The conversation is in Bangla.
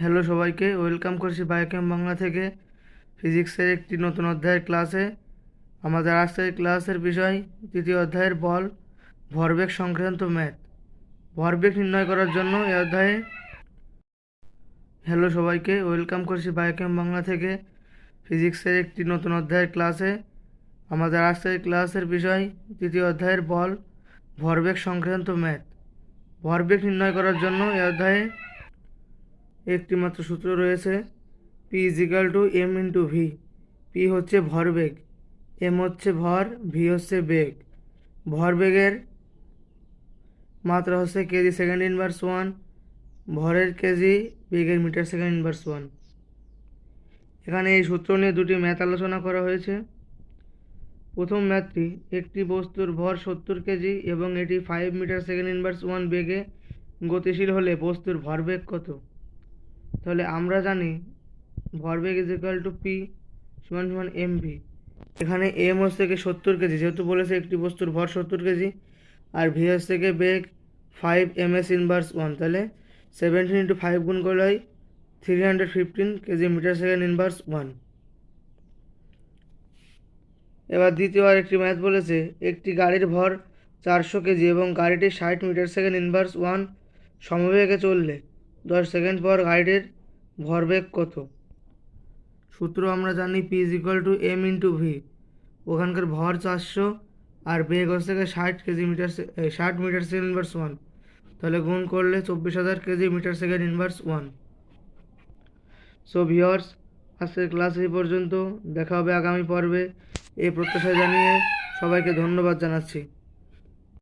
হ্যালো সবাইকে, ওয়েলকাম করছি বায়োকেম বাংলা থেকে। ফিজিক্সের একটি নতুন অধ্যায়ের ক্লাসে। আমাদের আজকের ক্লাসের বিষয় তৃতীয় অধ্যায়ের বল, ভরবেগ সংক্রান্ত ম্যাথ। ভরবেগ নির্ণয় করার জন্য এই অধ্যায়ে হ্যালো সবাইকে, ওয়েলকাম করছি বায়োকেম বাংলা থেকে। ফিজিক্সের একটি নতুন অধ্যায়ের ক্লাসে। আমাদের আজকের ক্লাসের বিষয় তৃতীয় অধ্যায়ের বল, ভরবেগ সংক্রান্ত ম্যাথ। ভরবেগ নির্ণয় করার জন্য এই অধ্যায়ে একটি মাত্র সূত্র রয়েছে P is equal to M into V P হচ্ছে ভরবেগ এম হচ্ছে ভর ভি হচ্ছে বেগ। ভরবেগের মাত্রা হচ্ছে কেজি সেকেন্ড ইনভার্স ওয়ান ভরের কেজি বেগের মিটার সেকেন্ড ইনভার্স ওয়ান এখানে এই সূত্র নিয়ে দুটি ম্যাথ আলোচনা করা হয়েছে। প্রথম ম্যাথটি, একটি বস্তুর ভর সত্তর কেজি এবং এটি five metre second inverse one বেগে গতিশীল হলে বস্তুর ভরবেগ কত? তাহলে আমরা জানি ভরবেগ ইজ ইকুয়াল টু পি সমান সমান এম ভি এখানে এম হচ্ছে থেকে সত্তর কেজি, যেহেতু বলেছে একটি বস্তুর ভর সত্তর কেজি, আর ভি হচ্ছে থেকে বেগ five M S inverse one তাহলে সেভেন্টিন ইন্টু ফাইভ গুণ করলে হয় three hundred fifteen KG metre second inverse one এবার দ্বিতীয় আর একটি ম্যাথ বলেছে, একটি গাড়ির ভর চারশো কেজি এবং গাড়িটি ষাট মিটার সেকেন্ড ইনভার্স ওয়ান সমবেগে চললে, দশ সেকেন্ড পর গাড়িটির ভরবেগ কত? সূত্র আমরা জানি P is equal to M into V ওখানকার ভর চারশো আর বেগ হচ্ছে থেকে ষাট কেজি মিটার ষাট মিটার সেকেন্ড ইনভার্স ওয়ান তাহলে গুণ করলে চব্বিশ হাজার KG metre second inverse one so viewers আজকের ক্লাস এই পর্যন্ত। দেখা হবে আগামী পর্বে। এই প্রত্যাশা জানিয়ে সবাইকে ধন্যবাদ জানাচ্ছি।